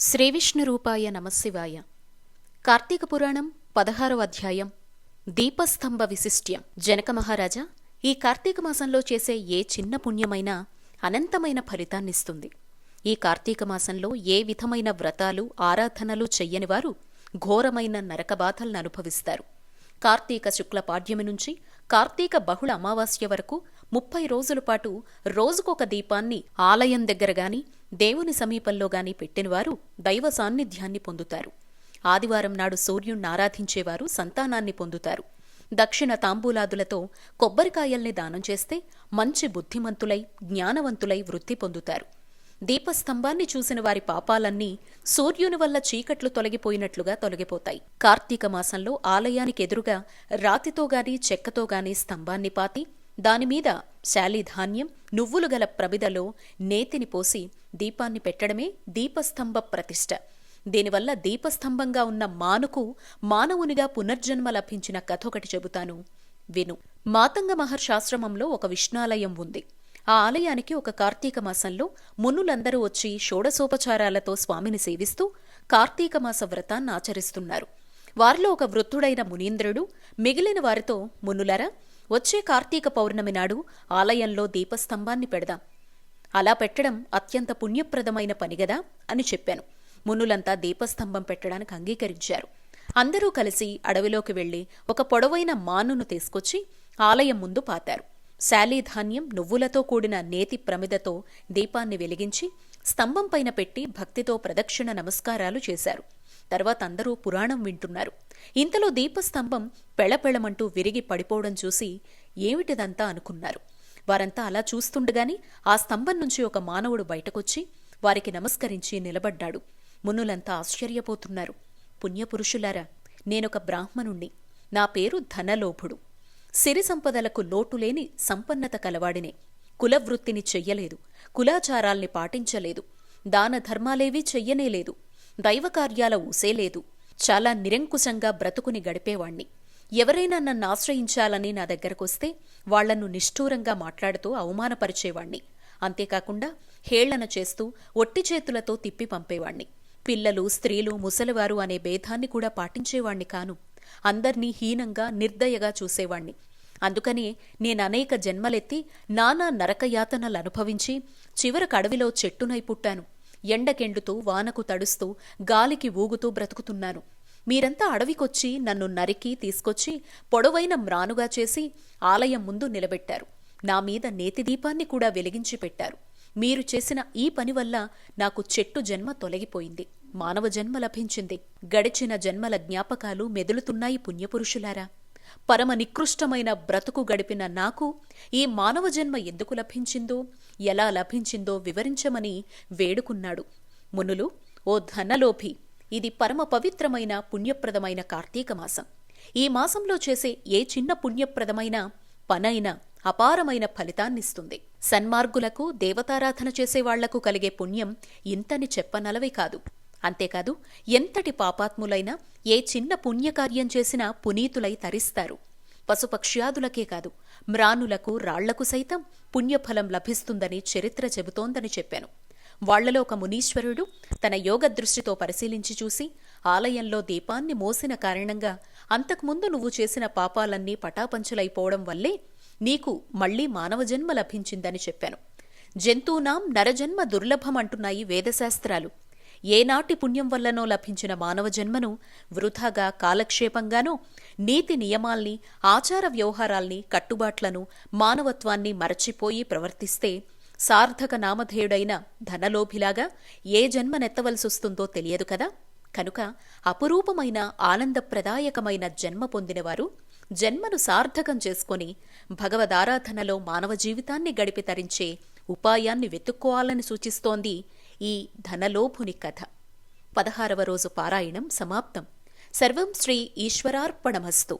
శ్రీవిష్ణురూపాయ నమశివాయ. కార్తీక పురాణం పదహారవ అధ్యాయం. దీపస్తంభ విశిష్ట్యం. జనక మహారాజా ఈ కార్తీక మాసంలో చేసే ఏ చిన్న పుణ్యమైనా అనంతమైన ఫలితాన్నిస్తుంది. ఈ కార్తీక మాసంలో ఏ విధమైన వ్రతాలు ఆరాధనలు చెయ్యని వారు ఘోరమైన నరకబాధలను అనుభవిస్తారు. కార్తీక శుక్ల పాడ్యమి నుంచి కార్తీక బహుళ అమావాస్య వరకు ముప్పై రోజుల పాటు రోజుకొక దీపాన్ని ఆలయం దగ్గర గాని దేవుని సమీపంలో గాని పెట్టినవారు దైవ సాన్నిధ్యాన్ని పొందుతారు. ఆదివారం నాడు సూర్యుణ్ణి ఆరాధించేవారు సంతానాన్ని పొందుతారు. దక్షిణ తాంబూలాదులతో కొబ్బరికాయల్ని దానం చేస్తే మంచి బుద్ధిమంతులై జ్ఞానవంతులై వృద్ధి పొందుతారు. దీపస్తంభాన్ని చూసిన వారి పాపాలన్నీ సూర్యుని వల్ల చీకట్లు తొలగిపోయినట్లుగా తొలగిపోతాయి. కార్తీక మాసంలో ఆలయానికి ఎదురుగా రాతితో గాని చెక్కతో గాని స్తంభాన్ని పాతి దానిమీద శాలిధాన్యం నువ్వులు గల ప్రమిదలో నేతిని పోసి దీపాన్ని పెట్టడమే దీపస్తంభ ప్రతిష్ఠ దీనివల్ల దీపస్తంభంగా ఉన్న మానుకు మానవునిగా పునర్జన్మ లభించిన కథ ఒకటి చెబుతాను. విను. మాతంగ మహర్షాశ్రమంలో ఒక విష్ణాలయం ఉంది. ఆ ఆలయానికి ఒక కార్తీక మాసంలో మునులందరూ వచ్చి షోడసోపచారాలతో స్వామిని సేవిస్తూ కార్తీక మాస వ్రతాన్ని ఆచరిస్తున్నారు. వారిలో ఒక వృద్ధుడైన మునీంద్రుడు మిగిలిన వారితో మునులరా వచ్చే కార్తీక పౌర్ణమి నాడు ఆలయంలో దీపస్తంభాన్ని పెడదాం. అలా పెట్టడం అత్యంత పుణ్యప్రదమైన పనిగదా అని చెప్పాను. మునులంతా దీపస్తంభం పెట్టడానికి అంగీకరించారు. అందరూ కలిసి అడవిలోకి వెళ్ళి ఒక పొడవైన మానును తీసుకొచ్చి ఆలయం ముందు పాతారు. శాలీధాన్యం నువ్వులతో కూడిన నేతి ప్రమిదతో దీపాన్ని వెలిగించి స్తంభంపైన పెట్టి భక్తితో ప్రదక్షిణ నమస్కారాలు చేశారు. తర్వాత అందరూ పురాణం వింటున్నారు. ఇంతలో దీపస్తంభం పెళపెళమంటూ విరిగి పడిపోవడం చూసి ఏమిటిదంతా అనుకున్నారు. వారంతా అలా చూస్తుండగాని ఆ స్తంభం నుంచి ఒక మానవుడు బయటకొచ్చి వారికి నమస్కరించి నిలబడ్డాడు. మునులంతా ఆశ్చర్యపోతున్నారు. పుణ్యపురుషులారా నేనొక బ్రాహ్మణుణ్ణి. నా పేరు ధనలోభుడు. సిరి సంపదలకు లోటులేని సంపన్నత కలవాడినే. కులవృత్తిని చెయ్యలేదు. కులాచారాల్ని పాటించలేదు. దాన ధర్మాలేవీ చెయ్యనేలేదు. దైవకార్యాల ఊసేలేదు. చాలా నిరంకుశంగా బ్రతుకుని గడిపేవాణ్ణి. ఎవరైనా నన్ను ఆశ్రయించాలని నా దగ్గరకొస్తే వాళ్ళను నిష్ఠూరంగా మాట్లాడుతూ అవమానపరిచేవాణ్ణి. అంతేకాకుండా హేళన చేస్తూ ఒట్టి చేతులతో తిప్పి పంపేవాణ్ణి. పిల్లలు స్త్రీలు ముసలివారు అనే భేదాన్ని కూడా పాటించేవాణ్ణి కాను. అందర్నీ హీనంగా నిర్దయగా చూసేవాణ్ణి. అందుకని నేననేక జన్మలెత్తి నానా నరకయాతనలు అనుభవించి చివరకు అడవిలో చెట్టునై పుట్టాను. ఎండకెండుతూ వానకు తడుస్తూ గాలికి ఊగుతూ బ్రతుకుతున్నాను. మీరంతా అడవికొచ్చి నన్ను నరికి తీసుకొచ్చి పొడవైన మ్రానుగా చేసి ఆలయం ముందు నిలబెట్టారు. నా మీద నేతిదీపాన్ని కూడా వెలిగించి పెట్టారు. మీరు చేసిన ఈ పని వల్ల నాకు చెట్టు జన్మ తొలగిపోయింది. మానవ జన్మ లభించింది. గడిచిన జన్మల జ్ఞాపకాలు మెదులుతున్నాయి పుణ్యపురుషులారా. పరమ నికృష్టమైన బ్రతుకు గడిపిన నాకు ఈ మానవ జన్మ ఎందుకు లభించిందో ఎలా లభించిందో వివరించమని వేడుకున్నాడు. మునులు ఓ ధనలోభి ఇది పరమ పవిత్రమైన పుణ్యప్రదమైన కార్తీక మాసం. ఈ మాసంలో చేసే ఏ చిన్న పుణ్యప్రదమైన పనైనా అపారమైన ఫలితాన్నిస్తుంది. సన్మార్గులకు దేవతారాధన చేసేవాళ్ళకు కలిగే పుణ్యం ఇంతని చెప్పనలవి కాదు. అంతేకాదు ఎంతటి పాపాత్ములైనా ఏ చిన్న పుణ్యకార్యం చేసినా పునీతులై తరిస్తారు. పశుపక్ష్యాదులకే కాదు మ్రానులకు రాళ్ళకు సైతం పుణ్యఫలం లభిస్తుందని చరిత్ర చెబుతోందని చెప్పాను. వాళ్ళలో ఒక మునీశ్వరుడు తన యోగ దృష్టితో పరిశీలించి చూసి ఆలయంలో దీపాన్ని మోసిన కారణంగా అంతకుముందు నువ్వు చేసిన పాపాలన్నీ పటాపంచులైపోవడం వల్లే నీకు మళ్ళీ మానవ జన్మ లభించిందని చెప్పాను. జంతువునాం నరజన్మ దుర్లభమంటున్నాయి వేదశాస్త్రాలు. ఏనాటి పుణ్యం వల్లనో లభించిన మానవ జన్మను వృధాగా కాలక్షేపంగానో నీతి నియమాల్ని ఆచార వ్యవహారాల్ని కట్టుబాట్లను మానవత్వాన్ని మరచిపోయి ప్రవర్తిస్తే సార్థక నామధేయుడైన ధనలోభిలాగా ఏ జన్మనెత్తవలసొస్తుందో తెలియదు కదా? కనుక అపురూపమైన ఆనందప్రదాయకమైన జన్మ పొందినవారు జన్మను సార్థకం చేసుకొని భగవదారాధనలో మానవ జీవితాన్ని గడిపి తరించే ఉపాయాన్ని వెతుక్కోవాలని సూచిస్తోంది ఈ ధనలోభుని కథ. పదహారవ రోజు పారాయణం సమాప్తం. సర్వం శ్రీ ఈశ్వరార్పణమస్తు.